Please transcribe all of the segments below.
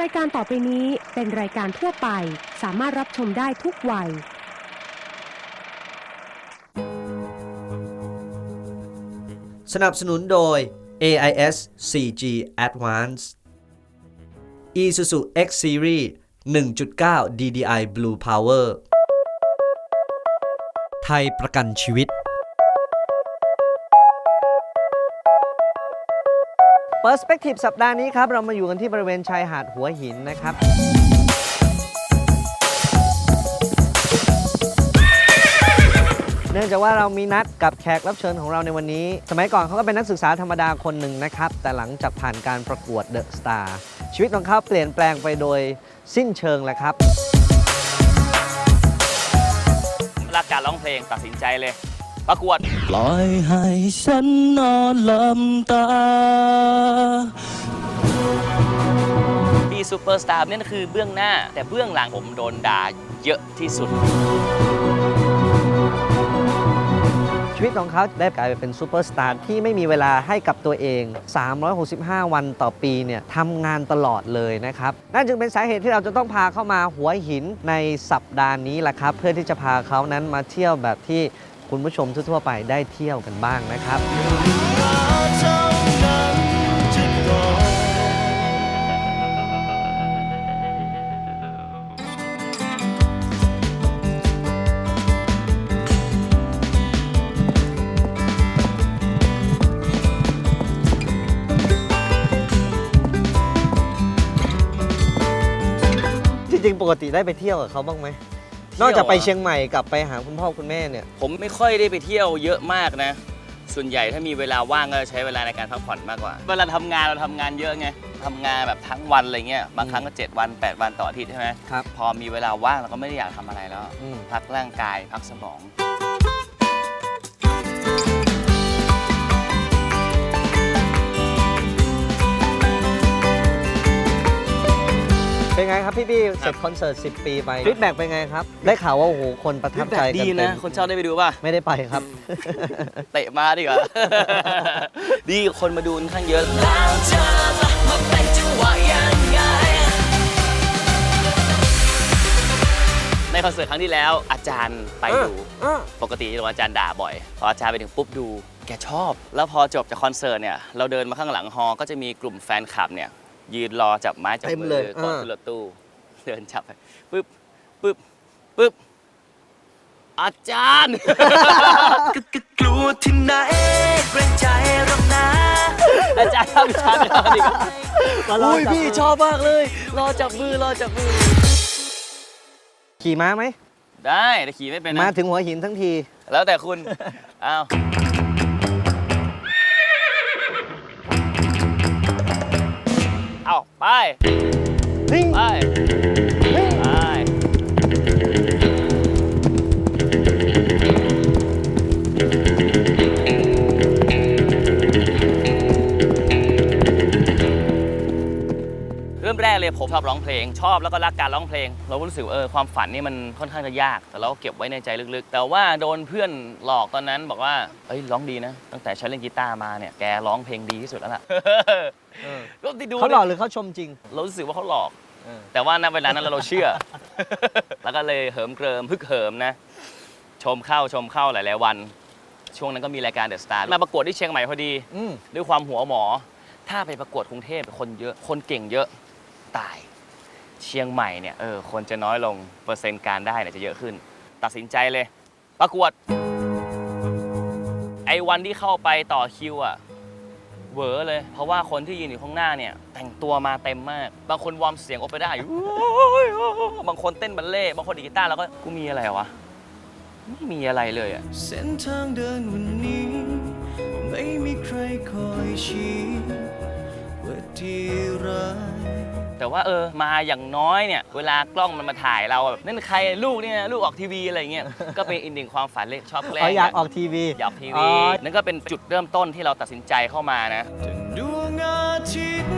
รายการต่อไปนี้เป็นรายการทั่วไป สามารถรับชมได้ทุกวัย สนับสนุนโดย AIS 4G Advanced Isuzu X Series 1.9 DDI Blue Power ไทยประกันชีวิต Perspective สัปดาห์นี้ครับ เรามาอยู่กันที่บริเวณชายหาดหัวหินนะครับ เนื่องจากว่าเรามีนัดกับแขกรับเชิญของเราในวันนี้ สมัยก่อนเขาก็เป็นนักศึกษาธรรมดาคนหนึ่งนะครับ แต่หลังจากผ่านการประกวดเดอะสตาร์ชีวิตของเขาเปลี่ยนแปลงไปโดยสิ้นเชิงแหล้วครับรักการร้องเพลงตัดสินใจเลย ประกวด ปล่อยให้ฉันนอนหลับตาปีซูเปอร์สตาร์นี่นคือเบื้องหน้า แต่เบื้องหลังผมโดนด่าเยอะที่สุด ชีวิตของเขาได้กลายไปเป็นซูเปอร์สตาร์ที่ไม่มีเวลาให้กับตัวเอง 365 วันต่อปีเนี่ยทำงานตลอดเลยนะครับ นั่นจึงเป็นสาเหตุที่เราจะต้องพาเข้ามาหัวหินในสัปดาห์นี้แหละครับ เพื่อที่จะพาเขานั้นมาเที่ยวแบบที่ คุณผู้ชมทั่วๆไปได้เที่ยวกันบ้างนะครับจริงๆปกติได้ไปเที่ยวกับเขาบ้างไหม นอกจากไปเชียงใหม่กลับไปหาคุณพ่อคุณแม่เนี่ย ผมไม่ค่อยได้ไปเที่ยวเยอะมากนะ ส่วนใหญ่ถ้ามีเวลาว่างก็ใช้เวลาในการพักผ่อนมากกว่า เวลาทำงานเราทำงานเยอะไงทำงานแบบทั้งวันอะไรเงี้ย บางครั้งก็ 7 วัน 8 วันต่ออาทิตย์ใช่ไหมครับ พอมีเวลาว่างเราก็ไม่ได้อยากทำอะไรแล้ว อืม พักร่างกายพักสมอง เป็นไงครับพี่บี้เสร็จคอนเสิร์ต 10 ปีไปฟีดแบ็กเป็นไงครับ ได้ข่าวว่าโอ้โหคนประทับใจกันดีเต็นะมคนชอบได้ไปดูป่ะ ไม่ได้ไปครับ เตะมาดีกว่า ดีคนมาดูค่อนข้างเยอะในคอนเสิร์ตครั้งที่แล้วอาจารย์ไปดู ปกติจะโดนอาจารย์ด่าบ่อยพออาจารย์ไปถึงปุ๊บดู แกชอบ แล้วพอจบจากคอนเสิร์ตเนี่ยเราเดินมาข้างหลังฮอก็จะมีกลุ่มแฟนคลับเนี่ย ยืนรอจับไม้จับเต็มมืเลยอก่อนอ่า ขึ้นรถตู้ เดินจับไปปุ๊บปุ๊บปุ๊บอาจารย์ กลัวที่ไหนเกรงใจหรอกนะ อาจารย์ทำฉันแล้วดิอุ้ยพี่ชอบมากเลย รอจับมือรอจับมือ ขี่ม้าไหมได้แต่ขี่ไม่เป็นนะมาถึงหัวหินทั้งที แล้วแต่คุณ อ้าว เอาไปนิ่งไปไปเริ่มแรกเลยผมชอบร้องเพลง ชอบแล้วก็รักการร้องเพลง เราก็รู้สึกว่าเออความฝันนี่มันค่อนข้างจะยาก แต่เราก็เก็บไว้ในใจลึกๆ แต่ว่าโดนเพื่อนหลอกตอนนั้นบอกว่าเอ้ยร้องดีนะ ตั้งแต่ฉันเล่นกีตาร์มาเนี่ยแกร้องเพลงดีที่สุดแล้วล่ะ ก็ที่ดูเขาหล่อหรือเขาชมจริง เรารู้สึกว่าเขาหลอกแต่ว่าณเวลานั้นเราเชื่อ แล้วก็เลยเหิมเกริมพึกเหิมนะ ชมเข้าชมเข้าหลาย ๆ วัน ช่วงนั้นก็มีรายการเดอะสตาร์มาประกวดที่เชียงใหม่พอดี อืมด้วยความหัวหมอ ถ้าไปประกวดกรุงเทพคนเยอะคนเก่งเยอะตาย เชียงใหม่เนี่ยเออคนจะน้อยลงเปอร์เซ็นต์การได้เนี่ยจะเยอะขึ้น ตัดสินใจเลย ประกวด ไอ้วันที่เข้าไปต่อคิวอะ เวอเลย เพราะว่าคนที่ยืนอยู่ข้างหน้าเนี่ย แต่งตัวมาเต็มมาก บางคนวอร์มเสียงโอเปร่าอยู่ บางคนเต้นบัลเล่ต์บางคนดีดกีตาร์แล้วก็กูมีอะไรวะไม่มีอะไรเลยอะเส้นทางเดินวันนี้ ไม่มีใครคอยชี้ว่าที่รัก แต่ว่าเออมาอย่างน้อยเนี่ยเวลากล้องมันมาถ่ายเราแบบนั่นใครลูกเนี่ยลูกออกทีวีอะไรเงี้ยก็เป็นอีกหนึ่งความฝันเล็กชอบแกล้งอ๋ออยากออกทีวีอยากออกทีอ๋วีอนั่นก็เป็นจุดเริ่มต้นที่เราตัดสินใจเข้ามานะดวงอาทิตย์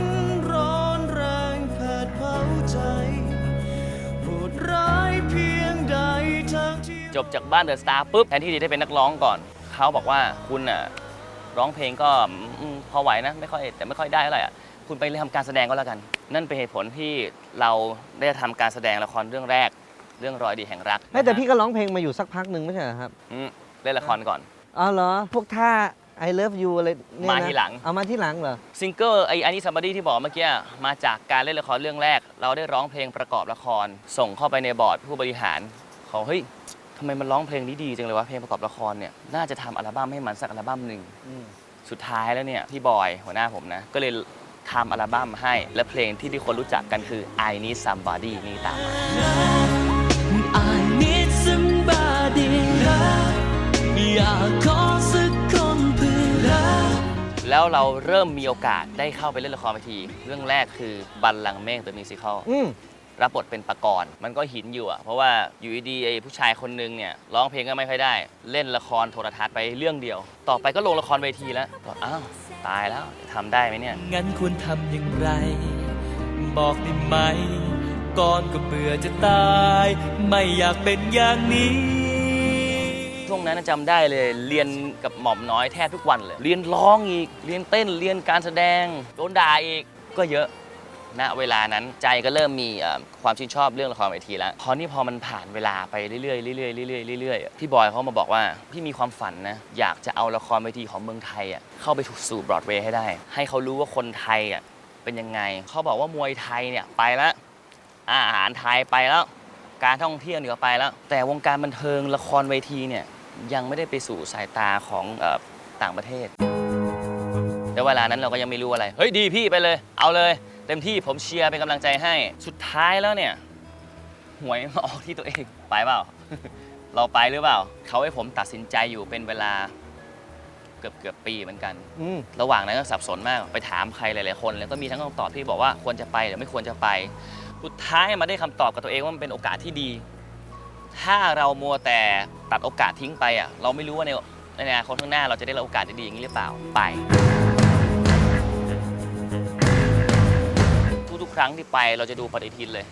ร้อนแรงแผดเผาใจโหดร้ายเพียงใดทางที่จบจากบ้านเดอะสตาร์ปุ๊บแทนที่จะได้เป็นนักร้องก่อน เขาบอกว่าคุณอะร้องเพลงก็อืมพอไหวนะไม่ค่อยแต่ไม่ค่อยได้เท่าไหร่อะ คุณไปเรียนทำการแสดงก็แล้วกัน นั่นเป็นเหตุผลที่เราได้ทำการแสดงละครเรื่องแรก เรื่องรอยดีแห่งรักเฮ้ยแต่นะฮะพี่ก็ร้องเพลงมาอยู่สักพักหนึ่งไม่ใช่เหรอครับอืมเล่นละครก่อน อ๋อเหรอ พวกท่า I love you อะไรเนี่ยนะมาทีหลัง เอามาที่หลังเหรอ ซิงเกิลไออันนี้ซัมบอดี้ที่บอกเมื่อกี้มาจากการเล่นละครเรื่องแรก เราได้ร้องเพลงประกอบละคร ส่งเข้าไปในบอร์ดผู้บริหารเขาเฮ้ยทำไมมันร้องเพลงนี้ดีจังเลยวะเพลงประกอบละครเนี่ยน่าจะทำอัลบั้มให้มันสักอัลบั้มหนึ่งอืมสุดท้ายแล้วเนี่ยพี่บอยหัวหน้าผมนะ ก็เลย ทำอัลบั้มให้ และเพลงที่ทุกคนรู้จักกันคือ I Need Somebody นี่ตามมา I need somebody อยากขอสักคนเพื่อแล้วเราเริ่มมีโอกาสได้เข้าไปเล่นละครเวที เรื่องแรกคือบัลลังก์เมฆ The Musical อืม รับบทเป็นปากรณ์มันก็หินอยู่อะเพราะว่าอยู่ดีๆไอ้ผู้ชายคนนึงเนี่ยร้องเพลงก็ไม่ค่อยได้ เล่นละครโทรทัศน์ไปเรื่องเดียว ต่อไปก็ลงละครเวทีแล้วบอกอ้าวตายแล้วทำได้ไหมเนี่ย งั้นควรทำอย่างไร บอกได้ไหมก่อนก็เบื่อจะตาย ไม่อยากเป็นอย่างนี้ ช่วงนั้นนะจำได้เลยเรียนกับหม่อมน้อยแทบทุกวันเลย เรียนร้องอีก เรียนเต้นเรียนการแสดงโดนด่าอีกก็เยอะ ณเวลานั้นใจก็เริ่มมีความชื่นชอบเรื่องละครเวทีแล้วพอนี่พอมันผ่านเวลาไปเรื่อยๆเรื่อยๆเรื่อยๆเรื่อยๆพี่บอยเขามาบอกว่าพี่มีความฝันนะอยากจะเอาละครเวทีของเมืองไทยอะเข้าไปสู่บรอดเวย์ให้ได้ ให้เขารู้ว่าคนไทยอะเป็นยังไงเขาบอกว่ามวยไทยเนี่ยไปแล้วอาหารไทยไปแล้ว การท่องเที่ยวเนี่ยไปแล้ว แต่วงการบันเทิงละครเวทีเนี่ยยังไม่ได้ไปสู่สายตาของต่างประเทศแต่เวลานั้นเราก็ยังไม่รู้อะไร เฮ้ยดีพี่ไปเลย เอาเลย เต็มที่ผมเชียร์เป็นกำลังใจให้ สุดท้ายแล้วเนี่ยหวยมาออกที่ตัวเองไปเปล่า เราไปหรือเปล่า เขาให้ผมตัดสินใจอยู่เป็นเวลาเกือบเกือบปีเหมือนกัน อืมระหว่างนั้นก็สับสนมากไปถามใครหลายๆคน แล้วก็มีทั้งคำตอบที่บอกว่าควรจะไปหรือไม่ควรจะไป สุดท้ายมาได้คำตอบกับตัวเองว่ามันเป็นโอกาสที่ดี ถ้าเรามัวแต่ตัดโอกาสทิ้งไปอะเราไม่รู้ว่าในในอนาคตข้างหน้าเราจะได้รับโอกาสดีๆอย่างนี้หรือเปล่าไป ครั้งที่ไปเราจะดูปฏิทินเลย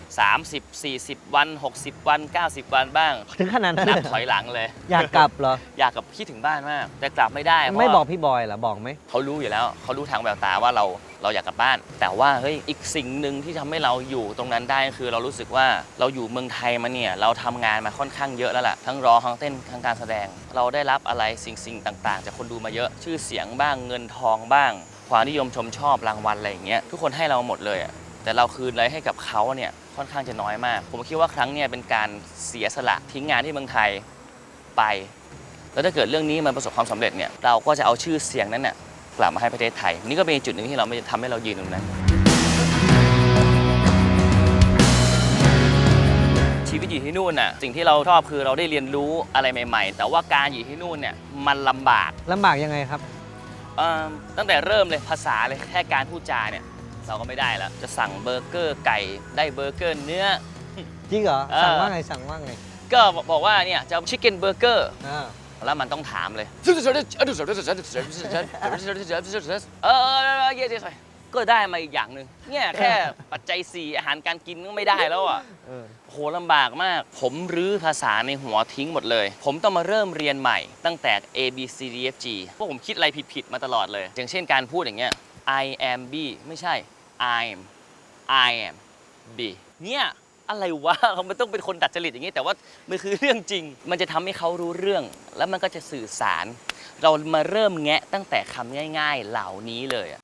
30 40 วัน 60 วัน 90 วันบ้างถึงขนาดนั้นนัเลบยถอยหลังเลย อยากกลับเหรอ อยากกับคิดถึงบ้านมาก แต่กลับไม่ได้เพราะไม่ว่าบอกพี่บอยเหรอบอกไหมเขารู้อยู่แล้ว เขารู้ทางแววตาว่าเราเราอยากกลับบ้าน แต่ว่าเฮ้ยอีกสิ่งหนึ่งที่ทำให้เราอยู่ตรงนั้นได้ก็คือเรารู้สึกว่าเราอยู่เมืองไทยมาเนี่ยเราทำงานมาค่อนข้างเยอะแล้วล่ะทั้งร้องทั้งเต้นทั้งการแสดง เราได้รับอะไรสิ่งสิ่งต่างๆ จากคนดูมาเยอะ ชื่อเสียงบ้างเงินทองบ้างความนิยมชมชอบรางวัลอะไรอย่างเงี้ยทุกคนให้เราหมดเลยอะ แต่เราคืนอะไรให้กับเขาเนี่ยค่อนข้างจะน้อยมาก ผมคิดว่าครั้งเนี่ยเป็นการเสียสละทิ้งงานที่เมืองไทยไป แล้วถ้าเกิดเรื่องนี้มันประสบความสำเร็จเนี่ยเราก็จะเอาชื่อเสียงนั้นน่ะกลับมาให้ประเทศไทย นี่ก็เป็นจุดหนึ่งที่เราไม่ทำให้เรายืนตรงนั้น ชีวิตอยู่ที่นู่นน่ะสิ่งที่เราชอบคือเราได้เรียนรู้อะไรใหม่ ๆ แต่ว่าการอยู่ที่นู่นเนี่ยมันลำบากลำบากยังไงครับเอิ่มตั้งแต่เริ่มเลยภาษาเลยแค่การพูดจาเนี่ย เราก็ไม่ได้แล้ว จะสั่งเบอร์เกอร์ไก่ได้เบอร์เกอร์เนื้อ จริงเหรอ เออ สั่งว่าไงสั่งว่าไงก็บอกว่าเนี่ยจะชิคเก้นเบอร์เกอร์อ่าแล้วมันต้องถามเลย เออเยอะๆก็ได้มาอีกอย่างหนึ่งเนี่ยแค่ปัจจัย4อาหารการกินก็ไม่ได้แล้วอะ เออโหลำบากมาก ผมรื้อภาษาในหัวทิ้งหมดเลย ผมต้องมาเริ่มเรียนใหม่ ตั้งแต่ A B C D F G พวกผมคิดอะไรผิดๆมาตลอดเลย อย่างเช่นการพูดอย่างเงี้ย I am B ไม่ใช่ I am I am B เนี่ยอะไรวะ มันต้องเป็นคนดัดจริตอย่างนี้ แต่ว่ามันคือเรื่องจริง มันจะทำให้เขารู้เรื่อง แล้วมันก็จะสื่อสาร เรามาเริ่มแงะตั้งแต่คำง่าย ๆ เหล่านี้เลยอะ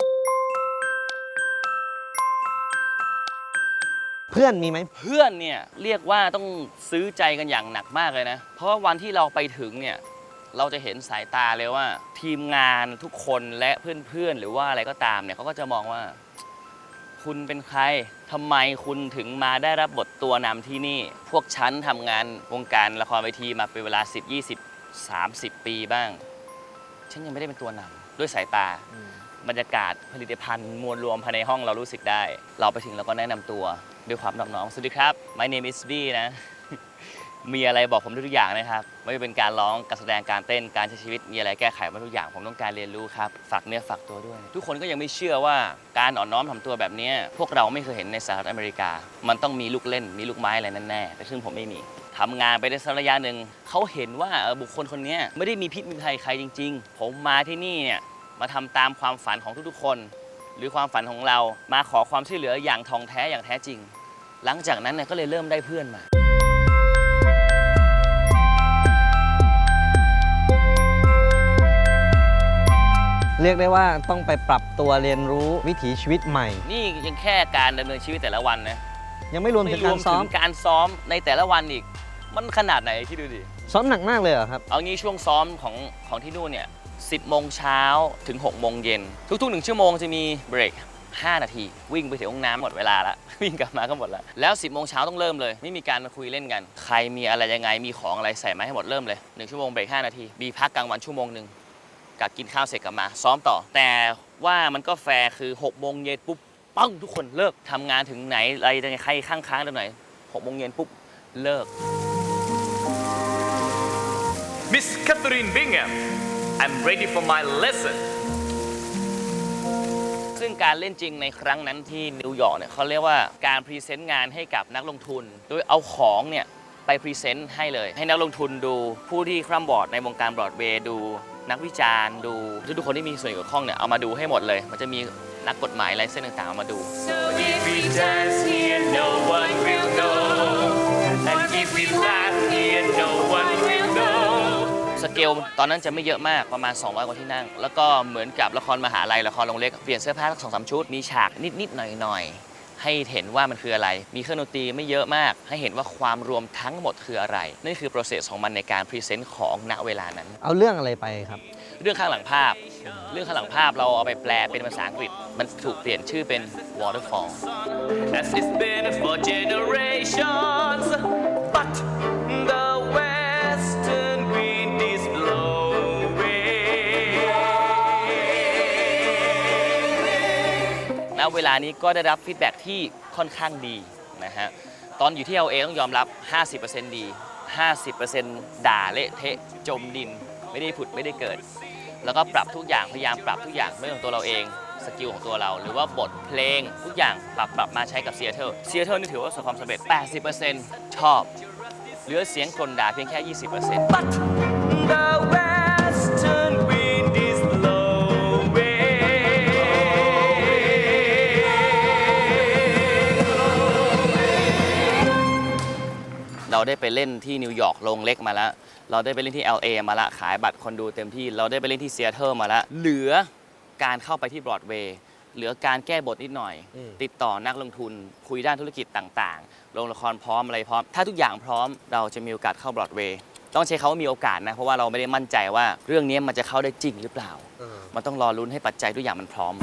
เพื่อนมีไหมเพื่อนเนี่ยเรียกว่าต้องซื้อใจกันอย่างหนักมากเลยนะ เพราะว่าวันที่เราไปถึงเนี่ย เราจะเห็นสายตาเลยว่า ทีมงานทุกคนและเพื่อนๆ หรือว่าอะไรก็ตามเนี่ยเขาก็จะมองว่า คุณเป็นใครทำไมคุณถึงมาได้รับบทตัวนำที่นี่ พวกฉันทำงานวงการละครเวทีมาเป็นเวลา 10 20 30 ปีบ้าง ฉันยังไม่ได้เป็นตัวนำด้วยสายตา บรรยากาศผลิตภัณฑ์มวลรวมภายในห้องเรารู้สึกได้ เราไปถึงเราก็แนะนำตัวด้วยความนอบน้อมสวัสดีครับ my name is B นะ มีอะไรบอกผมทุกอย่างนะครับไม่ว่าเป็นการร้องการแสดงการเต้นการใช้ชีวิตมีอะไรแก้ไขมาทุกอย่างผมต้องการเรียนรู้ครับฝากเนื้อฝากตัวด้วย ทุกคนก็ยังไม่เชื่อว่าการอ่อนน้อมถ่อมตัวแบบเนี้ยพวกเราไม่เคยเห็นในสหรัฐอเมริกา มันต้องมีลูกเล่นมีลูกไม้อะไรแน่ๆแต่ซึ่งผมไม่มีทำงานไปได้สักระยะหนึ่งเขาเห็นว่าเออบุคคลคนเนี้ยไม่ได้มีพิษมีภัยใครจริง ๆ ผมมาที่นี่เนี่ยมาทำตามความฝันของทุกๆคน หรือความฝันของเรามาขอความช่วยเหลืออย่างทองแท้อย่างแท้จริง หลังจากนั้นเนี่ยก็เลยเริ่มได้เพื่อนมา เรียกได้ว่าต้องไปปรับตัวเรียนรู้วิถีชีวิตใหม่ นี่ยังแค่การดำเนินชีวิตแต่ละวันนะยังไม่รวมถึงการซ้อมการซ้อมในแต่ละวันอีก มันขนาดไหนที่ดูดิ ซ้อมหนักมากเลยเหรอครับ เอางี้ช่วงซ้อมของของที่นู่นเนี่ย 10โมงเช้าถึง6โมงเย็น ทุกๆหนึ่งชั่วโมงจะมีเบรก 5 นาที วิ่งไปถึงห้องน้ำหมดเวลาละ วิ่งกลับมาก็หมดละแล้ว 10โมงเช้าต้องเริ่มเลย ไม่มีการมาคุยเล่นกัน ใครมีอะไรยังไงมีของอะไรใส่มาให้หมดเริ่มเลย1ชั่วโมงเบรก5นาทีมีพักกลางวันชั่วโมงหนึ่ง กัดกินข้าวเสร็จกลับมา ซ้อมต่อ แต่ว่ามันก็แฟร์คือ6โมงเย็นปุ๊บปังทุกคนเลิกทำงานถึงไหนอะไรยังไงใครข้างค้างตรงไหน6โมงเย็นปุ๊บเลิก Miss Catherine Bingham, I'm ready for my lesson. ซึ่งการเล่นจริงในครั้งนั้นที่นิวยอร์กเนี่ยเขาเรียกว่าการพรีเซนต์งานให้กับนักลงทุน โดยเอาของเนี่ยไปพรีเซนต์ให้เลย ให้นักลงทุนดูผู้ที่คร่ำบอร์ดในวงการบรอดเวย์ดู นักวิจารณ์ดูทุกๆคนที่มีส่วนเกี่ยวข้องเนี่ยเอามาดูให้หมดเลย มันจะมีนักกฎหมายอะไรเส้นต่างๆเอามาดู If we dance here, no one will know. And if we laugh here, no one will know. สเกลตอนนั้นจะไม่เยอะมากประมาณ 200 กว่าที่นั่ง แล้วก็เหมือนกับละครมหาลัยละครโรงเล็ก เปลี่ยนเสื้อผ้าสักสองสามชุด มีฉากนิด ๆ หน่อย ๆ ให้เห็นว่ามันคืออะไร มีเครื่องดนตรีไม่เยอะมาก ให้เห็นว่าความรวมทั้งหมดคืออะไร นั่นคือ process ของมันในการพรีเซนต์ของณเวลานั้น เอาเรื่องอะไรไปครับ เรื่องข้างหลังภาพ เรื่องข้างหลังภาพเราเอาไปแปลเป็นภาษาอังกฤษ มันถูกเปลี่ยนชื่อเป็น waterfall As it's been for generations. เวลานี้ก็ได้รับฟีดแบ็กที่ค่อนข้างดีนะฮะตอนอยู่ที่ LA ต้องยอมรับ 50%ดี 50%ด่าเละเทะจมดิน ไม่ได้ผุดไม่ได้เกิด แล้วก็ปรับทุกอย่างพยายามปรับทุกอย่างไม่ของตัวเราเองสกิลของตัวเรา หรือว่าบทเพลงทุกอย่างปรับปรับมาใช้กับเซียเท l เซียเท l นี่ถือว่าประสบความสำเร็จ 80%ชอบ เหลือเสียงกลด่าเพียงแค่ 20% But the way ได้ไปเล่นที่นิวยอร์กโรงเล็กมาแล้ว เราได้ไปเล่นที่ LA มาละขายบัตรคนดูเต็มที่ เราได้ไปเล่นที่เซียเท l มาละเหลือการเข้าไปที่บรอดเวย์เหลือการแก้บทนิดหน่อย อืม ติดต่อนักลงทุนคุยด้านธุรกิจต่างๆลงละครพร้อมอะไรพร้อม ถ้าทุกอย่างพร้อมเราจะมีโอกาสเข้าบรอดเวย์ต้องใช้คาว่ามีโอกาสนะเพราะว่าเราไม่ได้มั่นใจว่าเรื่องนี้มันจะเข้าได้จริงหรือเปล่า มันต้องรอลุ้นให้ปัจจัยทุกอย่างมันพร้อม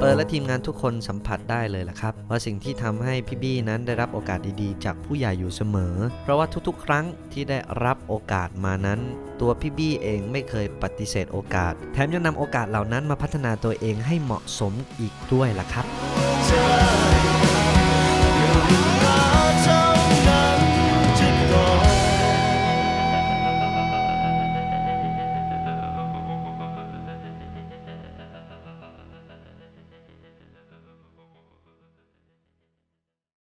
เปิดและทีมงานทุกคนสัมผัสได้เลยล่ะครับ ว่าสิ่งที่ทำให้พี่บี้นั้นได้รับโอกาสดีๆ จากผู้ใหญ่อยู่เสมอ เพราะว่าทุกๆ ครั้งที่ได้รับโอกาสมานั้น ตัวพี่บี้เองไม่เคยปฏิเสธโอกาส แถมยังนำโอกาสเหล่านั้นมาพัฒนาตัวเองให้เหมาะสมอีกด้วยล่ะครับ